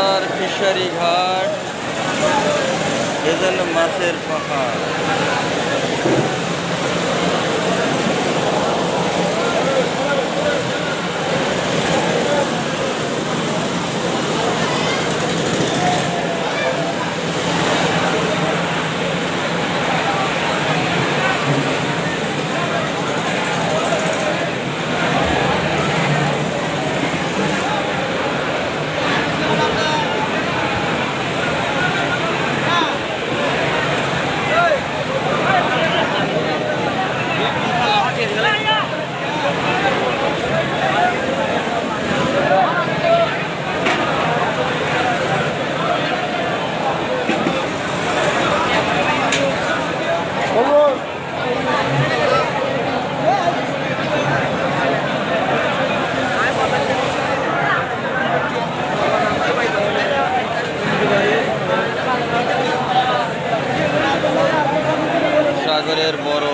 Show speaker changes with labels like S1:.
S1: বাজার ফিশারি ঘাট এজন্য মাছের পাহাড়। সবচেয়ে বড়